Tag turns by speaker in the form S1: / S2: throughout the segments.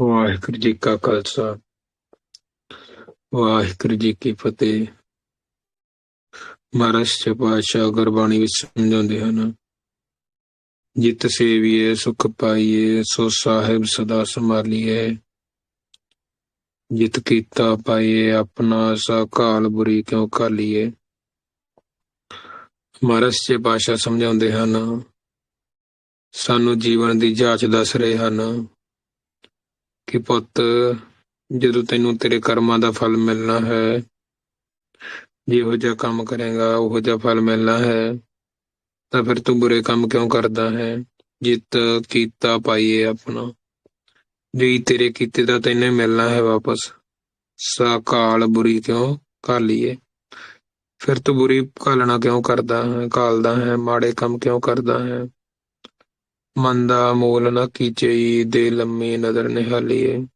S1: ਵਾਹਿਗੁਰੂ ਜੀ ਕਾ ਖਾਲਸਾ, ਵਾਹਿਗੁਰੂ ਜੀ ਕੀ ਫਤਿਹ। ਮਹਾਰਾਜ ਸੱਚੇ ਪਾਤਸ਼ਾਹ ਗੁਰਬਾਣੀ ਵਿੱਚ ਸਮਝਾਉਂਦੇ ਹਨ, ਜਿਤ ਸੇਵੀਏ, ਸੁਖ ਪਾਈਏ, ਸੋ ਸਾਹਿਬ ਸਦਾ ਸੰਭਾਲੀਏ। ਜਿਤ ਕੀਤਾ ਪਾਈਏ, ਆਪਣਾ ਸਾ ਕਾਲ ਬੁਰੀ ਕਿਉ ਕਾਲੀਏ ਮਹਾਰਾਜ ਸੱਚੇ ਪਾਤਸ਼ਾਹ ਸਮਝਾਉਂਦੇ ਹਨ, ਸਾਨੂੰ ਜੀਵਨ ਦੀ ਜਾਂਚ ਦੱਸ ਰਹੇ ਹਨ ਕਿ ਪੁੱਤ, ਜਦੋਂ ਤੈਨੂੰ ਤੇਰੇ ਕਰਮਾਂ ਦਾ ਫਲ ਮਿਲਣਾ ਹੈ, ਜਿਹੋ ਜਿਹਾ ਕੰਮ ਕਰੇਗਾ, ਉਹੋ ਜਿਹਾ ਫਲ ਮਿਲਣਾ ਹੈ, ਤਾਂ ਫਿਰ ਤੂੰ ਬੁਰੇ ਕੰਮ ਕਿਉਂ ਕਰਦਾ ਹੈ? ਜਿੱਤ, ਕੀਤਾ ਪਾਈਏ ਆਪਣਾ। ਜੇ ਤੇਰੇ ਕੀਤੇ ਦਾ ਤੈਨੂੰ ਮਿਲਣਾ ਹੈ ਵਾਪਸ, ਸਾ ਬੁਰੀ ਕਿਉਂ ਕਾਲੀਏ ਫਿਰ ਤੂੰ ਬੁਰੀ ਕਾਲਣਾ ਕਿਉਂ ਕਰਦਾ ਹੈ ਕਾਲਦਾ ਹੈ, ਮਾੜੇ ਕੰਮ ਕਿਉਂ ਕਰਦਾ ਹੈ? ਮੰਦਾ ਮੂਲ ਨਾ ਕੀਚਈ ਦੇ ਲੰਮੀ ਨਜ਼ਰ ਨਿਹਾਲੀਏ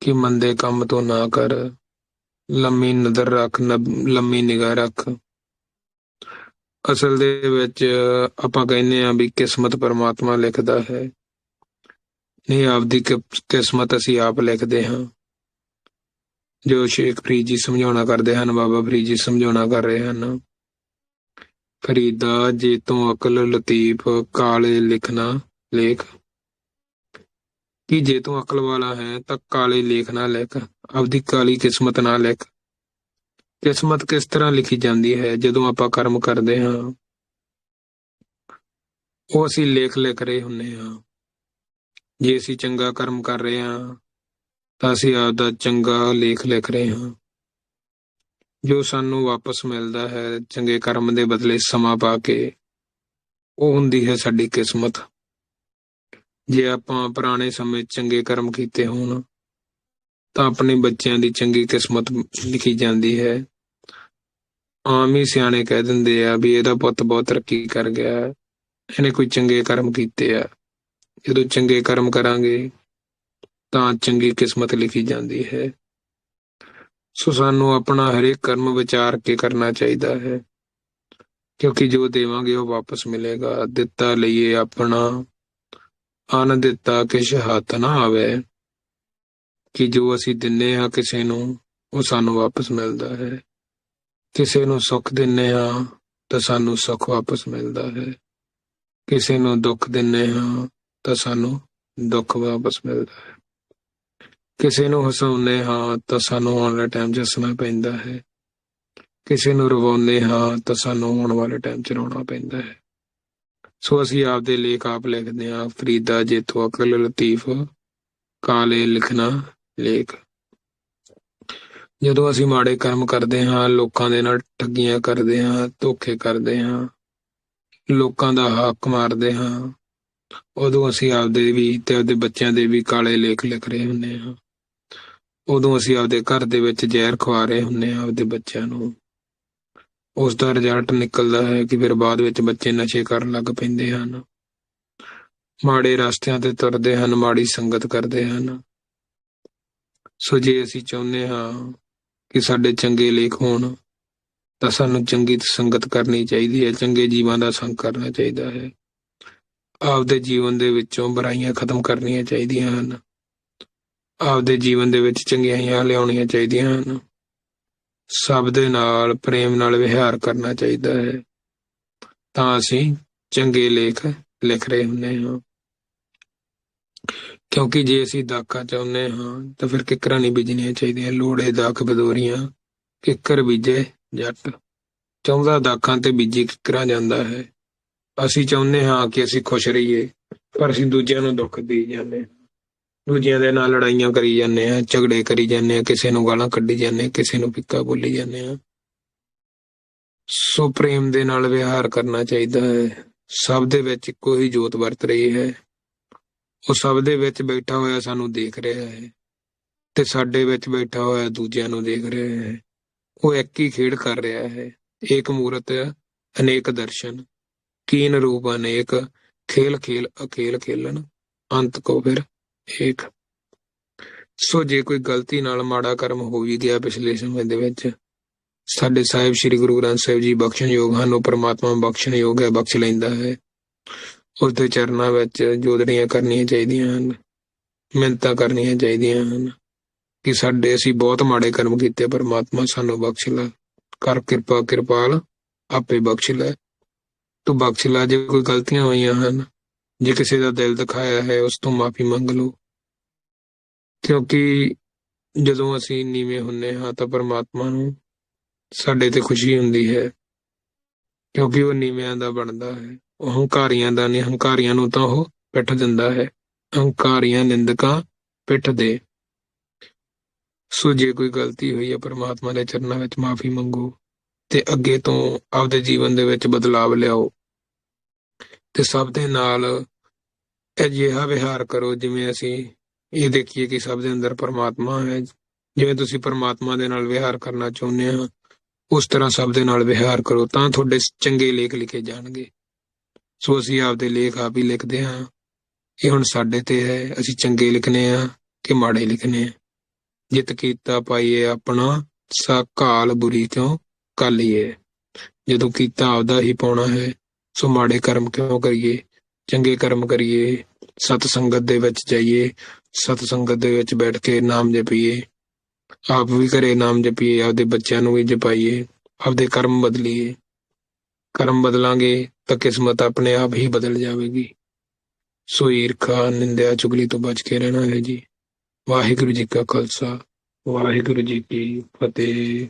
S1: ਕਿ ਮੰਦੇ ਕੰਮ ਤੋਂ ਨਾ ਕਰ, ਲੰਮੀ ਨਜ਼ਰ ਰੱਖ, ਨ- ਲੰਮੀ ਨਿਗਾਹ ਰੱਖ। ਅਸਲ ਦੇ ਵਿੱਚ ਆਪਾਂ ਕਹਿੰਦੇ ਆ ਵੀ ਕਿਸਮਤ ਪਰਮਾਤਮਾ ਲਿਖਦਾ ਹੈ। ਨਹੀਂ ਆਪਦੀ ਕਿ- ਕਿਸਮਤ ਅਸੀਂ ਆਪ ਲਿਖਦੇ ਹਾਂ। ਜੋ ਸ਼ੇਖ ਫਰੀਦ ਜੀ ਸਮਝਾਉਣਾ ਕਰਦੇ ਹਨ, ਬਾਬਾ ਫਰੀਦ ਜੀ ਸਮਝਾਉਣਾ ਕਰ ਰਹੇ ਹਨ। ਫਰੀਦਾ ਜੇਤੋਂ ਅਕਲ ਲਤੀਫ, ਕਾਲੇ ਲਿਖਣਾ ਲੇਖ। ਕਿ ਜੇ ਤੂੰ ਅਕਲ ਵਾਲਾ ਹੈ, ਤਾਂ ਕਾਲੇ ਲੇਖ ਨਾ ਲਿਖ, ਆਪਦੀ ਕਾਲੀ ਕਿਸਮਤ ਨਾ ਲਿਖ। ਕਿਸਮਤ ਕਿਸ ਤਰ੍ਹਾਂ ਲਿਖੀ ਜਾਂਦੀ ਹੈ, ਜਦੋਂ ਆਪਾਂ ਕਰਮ ਕਰਦੇ ਹਾਂ? ਉਹ ਅਸੀਂ ਲੇਖ ਲਿਖ ਰਹੇ ਹੁੰਨੇ ਹਾਂ। ਜੇ ਅਸੀਂ ਚੰਗਾ ਕਰਮ ਕਰ ਰਹੇ ਹਾਂ, ਤਾਂ ਅਸੀਂ ਆਪਦਾ ਚੰਗਾ ਲੇਖ ਲਿਖ ਰਹੇ ਹਾਂ। ਜੋ ਸਾਨੂੰ ਵਾਪਸ ਮਿਲਦਾ ਹੈ ਚੰਗੇ ਕਰਮ ਦੇ ਬਦਲੇ ਸਮਾਂ ਪਾ ਕੇ ਉਹ ਹੁੰਦੀ ਹੈ ਸਾਡੀ ਕਿਸਮਤ। ਜੇ ਆਪਾਂ ਪੁਰਾਣੇ ਸਮੇਂ ਚੰਗੇ ਕਰਮ ਕੀਤੇ ਹੋਣ ਤਾਂ ਆਪਣੇ ਬੱਚਿਆਂ ਦੀ ਚੰਗੀ ਕਿਸਮਤ ਲਿਖੀ ਜਾਂਦੀ ਹੈ। ਆਮ ਹੀ ਸਿਆਣੇ ਕਹਿ ਦਿੰਦੇ ਆ ਵੀ ਇਹਦਾ ਪੁੱਤ ਬਹੁਤ ਤਰੱਕੀ ਕਰ ਗਿਆ ਹੈ, ਇਹਨੇ ਕੋਈ ਚੰਗੇ ਕਰਮ ਕੀਤੇ ਆ। ਜਦੋਂ ਚੰਗੇ ਕਰਮ ਕਰਾਂਗੇ ਤਾਂ ਚੰਗੀ ਕਿਸਮਤ ਲਿਖੀ ਜਾਂਦੀ ਹੈ। ਸੋ ਸਾਨੂੰ ਆਪਣਾ ਹਰੇਕ ਕਰਮ ਵਿਚਾਰ ਕੇ ਕਰਨਾ ਚਾਹੀਦਾ ਹੈ। ਕਿਉਂਕਿ ਜੋ ਦੇਵਾਂਗੇ ਉਹ ਵਾਪਸ ਮਿਲੇਗਾ। ਦਿੱਤਾ ਲਈਏ ਆਪਣਾ। ਅਨ ਦਿੱਤਾ ਕਿਛ ਹੱਥ ਨਾ ਆਵੇ। ਕਿ ਜੋ ਅਸੀਂ ਦਿੰਨੇ ਹਾਂ ਕਿਸੇ ਨੂੰ, ਉਹ ਸਾਨੂੰ ਵਾਪਸ ਮਿਲਦਾ ਹੈ। ਕਿਸੇ ਨੂੰ ਸੁੱਖ ਦਿੰਨੇ ਹਾਂ, ਤਾਂ ਸਾਨੂੰ ਸੁੱਖ ਵਾਪਸ ਮਿਲਦਾ ਹੈ। ਕਿਸੇ ਨੂੰ ਦੁੱਖ ਦਿੰਨੇ ਹਾਂ, ਤਾਂ ਸਾਨੂੰ ਦੁੱਖ ਵਾਪਸ ਮਿਲਦਾ ਹੈ। ਕਿਸੇ ਨੂੰ ਹਸਾਉਂਦੇ ਹਾਂ ਤਾਂ ਸਾਨੂੰ ਆਉਣ ਵਾਲੇ ਟਾਈਮ 'ਚ ਹੱਸਣਾ ਪੈਂਦਾ ਹੈ। ਕਿਸੇ ਨੂੰ ਰਵਾਉਂਦੇ ਹਾਂ ਤਾਂ ਸਾਨੂੰ ਆਉਣ ਵਾਲੇ ਟਾਈਮ 'ਚ ਰੋਣਾ ਪੈਂਦਾ ਹੈ। ਸੋ ਅਸੀਂ ਆਪਦੇ ਲੇਖ ਆਪ ਲਿਖਦੇ ਹਾਂ। ਫਰੀਦਾ ਜੇਤੋ ਅਕਲ, ਲਤੀਫ, ਕਾਲੇ ਲਿਖਣਾ ਲੇਖ। ਜਦੋਂ ਅਸੀਂ ਮਾੜੇ ਕਰਮ ਕਰਦੇ ਹਾਂ, ਲੋਕਾਂ ਦੇ ਨਾਲ ਠੱਗੀਆਂ ਕਰਦੇ ਹਾਂ, ਧੋਖੇ ਕਰਦੇ ਹਾਂ, ਲੋਕਾਂ ਦਾ ਹੱਕ ਮਾਰਦੇ ਹਾਂ, ਉਦੋਂ ਅਸੀਂ ਆਪਦੇ ਵੀ ਤੇ ਆਪਦੇ ਬੱਚਿਆਂ ਦੇ ਵੀ ਕਾਲੇ ਲੇਖ ਲਿਖ ਰਹੇ ਹੁੰਦੇ ਹਾਂ। ਉਦੋਂ ਅਸੀਂ ਆਪਦੇ ਘਰ ਦੇ ਵਿੱਚ ਜ਼ਹਿਰ ਖਵਾ ਰਹੇ ਹੁੰਦੇ ਹਾਂ ਆਪਦੇ ਬੱਚਿਆਂ ਨੂੰ। ਉਸ ਦਾ ਰਿਜ਼ਲਟ ਨਿਕਲਦਾ ਹੈ ਕਿ ਫਿਰ ਬਾਅਦ ਵਿੱਚ ਬੱਚੇ ਨਸ਼ੇ ਕਰਨ ਲੱਗ ਪੈਂਦੇ ਹਨ। ਮਾੜੇ ਰਸਤਿਆਂ ਤੇ ਤੁਰਦੇ ਹਨ, ਮਾੜੀ ਸੰਗਤ ਕਰਦੇ ਹਨ। ਸੋ ਜੇ ਅਸੀਂ ਚਾਹੁੰਦੇ ਹਾਂ ਕਿ ਸਾਡੇ ਚੰਗੇ ਲੇਖ ਹੋਣ, ਤਾਂ ਸਾਨੂੰ ਚੰਗੀ ਸੰਗਤ ਕਰਨੀ ਚਾਹੀਦੀ ਹੈ, ਚੰਗੇ ਜੀਵਾਂ ਦਾ ਸੰਗ ਕਰਨਾ ਚਾਹੀਦਾ ਹੈ। ਆਪਦੇ ਜੀਵਨ ਦੇ ਵਿੱਚੋਂ ਬੁਰਾਈਆਂ ਖਤਮ ਕਰਨੀਆਂ ਚਾਹੀਦੀਆਂ ਹਨ। ਆਪਦੇ ਜੀਵਨ ਦੇ ਵਿੱਚ ਚੰਗਿਆਈਆਂ ਲਿਆਉਣੀਆਂ ਚਾਹੀਦੀਆਂ ਹਨ। ਸਭ ਦੇ ਨਾਲ ਪ੍ਰੇਮ ਨਾਲ ਵਿਹਾਰ ਕਰਨਾ ਚਾਹੀਦਾ ਹੈ। ਤਾਂ ਅਸੀਂ ਚੰਗੇ ਲੇਖ ਲਿਖ ਰਹੇ ਹੁੰਦੇ ਹਾਂ। ਕਿਉਂਕਿ ਜੇ ਅਸੀਂ ਦਾਖਾ ਚਾਹੁੰਦੇ ਹਾਂ, ਤਾਂ ਫਿਰ ਕਿੱਕਰਾਂ ਨਹੀਂ ਬੀਜਣੀਆਂ ਚਾਹੀਦੀਆਂ। ਲੋੜੇ ਦਾਖ, ਬਦੋਰੀਆਂ, ਕਿੱਕਰ ਬੀਜੇ ਜੱਟ। ਚਾਹੁੰਦਾ ਦਾਖਾਂ ਤੇ ਬੀਜੀ ਕਿੱਕਰਾਂ ਜਾਂਦਾ ਹੈ। ਅਸੀਂ ਚਾਹੁੰਦੇ ਹਾਂ ਕਿ ਅਸੀਂ ਖੁਸ਼ ਰਹੀਏ, ਪਰ ਅਸੀਂ ਦੂਜਿਆਂ ਨੂੰ ਦੁੱਖ ਦੇ ਜਾਂਦੇ ਹਾਂ। ਦੂਜਿਆਂ ਦੇ ਨਾਲ ਲੜਾਈਆਂ ਕਰੀ ਜਾਂਦੇ ਆ, ਝਗੜੇ ਕਰੀ ਜਾਂਦੇ ਆ, ਕਿਸੇ ਨੂੰ ਗਾਲਾਂ ਕੱਢੀ ਜਾਂਦੇ ਆ, ਕਿਸੇ ਨੂੰ ਫਿੱਕਾ ਬੋਲੀ ਜਾਂਦੇ ਆ। ਸੋ ਪ੍ਰੇਮ ਦੇ ਨਾਲ ਵਿਹਾਰ ਕਰਨਾ ਚਾਹੀਦਾ ਹੈ। ਸਭ ਦੇ ਵਿੱਚ ਇੱਕੋ ਹੀ ਜੋਤ ਵਰਤ ਰਹੀ ਹੈ। ਉਹ ਸਭ ਦੇ ਵਿੱਚ ਬੈਠਾ ਹੋਇਆ ਸਾਨੂੰ ਦੇਖ ਰਿਹਾ ਹੈ ਤੇ ਸਾਡੇ ਵਿੱਚ ਬੈਠਾ ਹੋਇਆ ਦੂਜਿਆਂ ਨੂੰ ਦੇਖ ਰਿਹਾ ਹੈ। ਉਹ ਇੱਕ ਹੀ ਖੇਡ ਕਰ ਰਿਹਾ ਹੈ। ਏਕ ਮੂਰਤ, ਅਨੇਕ ਦਰਸ਼ਨ, ਕੀਨ ਰੂਪ ਅਨੇਕ, ਖੇਲ ਖੇਲ ਅਖੇਲ ਖੇਲਣ, ਅੰਤ ਕੋ ਫਿਰ ਇੱਕ ਸੋ ਜੇ ਕੋਈ ਗਲਤੀ ਨਾਲ ਮਾੜਾ ਕਰਮ ਹੋ ਵੀ ਗਿਆ ਪਿਛਲੇ ਸਮੇਂ ਦੇ ਵਿੱਚ, ਸਾਡੇ ਸਾਹਿਬ ਸ੍ਰੀ ਗੁਰੂ ਗ੍ਰੰਥ ਸਾਹਿਬ ਜੀ ਬਖਸ਼ਣਯੋਗ ਹਨ, ਉਹ ਪ੍ਰਮਾਤਮਾ ਬਖਸ਼ਣਯੋਗ ਹੈ, ਬਖਸ਼ ਲੈਂਦਾ ਹੈ। ਉਸ ਦੇ ਚਰਨਾਂ ਵਿੱਚ ਜੋਦੜੀਆਂ ਕਰਨੀਆਂ ਚਾਹੀਦੀਆਂ ਹਨ ਮਿਹਨਤਾਂ ਕਰਨੀਆਂ ਚਾਹੀਦੀਆਂ ਹਨ ਕਿ ਸਾਡੇ ਅਸੀਂ ਬਹੁਤ ਮਾੜੇ ਕਰਮ ਕੀਤੇ, ਪਰਮਾਤਮਾ ਸਾਨੂੰ ਬਖਸ਼ ਲੈ, ਕਰ ਕਿਰਪਾ ਕਿਰਪਾਲ, ਆਪੇ ਬਖਸ਼ ਲੈ। ਤੂੰ ਬਖਸ਼ ਲੈ, ਜੇ ਕੋਈ ਗਲਤੀਆਂ ਹੋਈਆਂ ਹਨ ਜੇ ਕਿਸੇ ਦਾ ਦਿਲ ਦਿਖਾਇਆ ਹੈ, ਉਸ ਤੋਂ ਮਾਫੀ ਮੰਗ ਲਓ। ਕਿਉਂਕਿ ਜਦੋਂ ਅਸੀਂ ਨੀਵੇਂ ਹੁੰਨੇ ਹਾਂ, ਤਾਂ ਪਰਮਾਤਮਾ ਨੂੰ ਸਾਡੇ ਤੇ ਖੁਸ਼ੀ ਹੁੰਦੀ ਹੈ। ਕਿਉਂਕਿ ਉਹ ਨੀਵਿਆਂ ਦਾ ਬਣਦਾ ਹੈ। ਉਹ ਹੰਕਾਰੀਆਂ ਦਾ ਨਹੀਂ, ਹੰਕਾਰੀਆਂ ਨੂੰ ਤਾਂ ਉਹ ਪਿੱਠ ਦਿੰਦਾ ਹੈ। ਹੰਕਾਰੀਆਂ ਨਿੰਦਕਾਂ ਪਿੱਠ ਦੇ। ਸੋ ਜੇ ਕੋਈ ਗਲਤੀ ਹੋਈ ਹੈ, ਪਰਮਾਤਮਾ ਦੇ ਚਰਨਾਂ ਵਿੱਚ ਮਾਫੀ ਮੰਗੋ ਤੇ ਅੱਗੇ ਤੋਂ ਆਪਦੇ ਜੀਵਨ ਦੇ ਵਿੱਚ ਬਦਲਾਵ ਲਿਆਓ। ਤੇ ਸਭ ਦੇ ਨਾਲ ਅਜਿਹਾ ਵਿਹਾਰ ਕਰੋ ਜਿਵੇਂ ਅਸੀਂ ਇਹ ਦੇਖੀਏ ਕਿ ਸਭ ਦੇ ਅੰਦਰ ਪਰਮਾਤਮਾ ਹੈ। ਜਿਵੇਂ ਤੁਸੀਂ ਪਰਮਾਤਮਾ ਦੇ ਨਾਲ ਵਿਹਾਰ ਕਰਨਾ ਚਾਹੁੰਦੇ ਆ ਉਸ ਤਰ੍ਹਾਂ ਸਭ ਦੇ ਨਾਲ ਵਿਹਾਰ ਕਰੋ ਤਾਂ ਤੁਹਾਡੇ ਚੰਗੇ ਲੇਖ ਲਿਖੇ ਜਾਣਗੇ। ਸੋ ਅਸੀਂ ਆਪਦੇ ਲੇਖ ਆਪ ਹੀ ਲਿਖਦੇ ਹਾਂ। ਇਹ ਹੁਣ ਸਾਡੇ ਤੇ ਹੈ। ਅਸੀਂ ਚੰਗੇ ਲਿਖਨੇ ਆ ਕਿ ਮਾੜੇ ਲਿਖਨੇ ਆ। ਜਿਤ ਕੀਤਾ ਪਾਈਏ ਆਪਣਾ, ਸਾ ਕਾਲ ਬੁਰੀ ਕਿਉਂ ਕਾਲੀਏ। ਜਦੋਂ ਕੀਤਾ ਆਪਦਾ ਹੀ ਪਾਉਣਾ ਹੈ ਸੋ ਮਾੜੇ ਕਰਮ ਕਿਉਂ ਕਰੀਏ? ਚੰਗੇ ਕਰਮ ਕਰੀਏ, ਸਤ ਸੰਗਤ ਦੇ ਵਿੱਚ ਜਾਈਏ, ਸਤ ਸੰਗਤ ਦੇ ਵਿੱਚ ਬੈਠ ਕੇ ਨਾਮ ਜਪੀਏ। ਆਪ ਵੀ ਕਰੇ ਨਾਮ ਜਪੀਏ, ਆਪਦੇ ਬੱਚਿਆਂ ਨੂੰ ਵੀ ਜਪਾਈਏ, ਆਪਦੇ ਕਰਮ ਬਦਲੀਏ। ਕਰਮ ਬਦਲਾਂਗੇ ਤਾਂ ਕਿਸਮਤ ਆਪਣੇ ਆਪ ਹੀ ਬਦਲ ਜਾਵੇਗੀ। ਸੋ ਈਰਖਾ, ਨਿੰਦਿਆ, ਚੁਗਲੀ ਤੋਂ ਬਚ ਕੇ ਰਹਿਣਾ ਹੈ ਜੀ। ਵਾਹਿਗੁਰੂ ਜੀ ਕਾ ਖਾਲਸਾ, ਵਾਹਿਗੁਰੂ ਜੀ ਕੀ ਫਤਿਹ।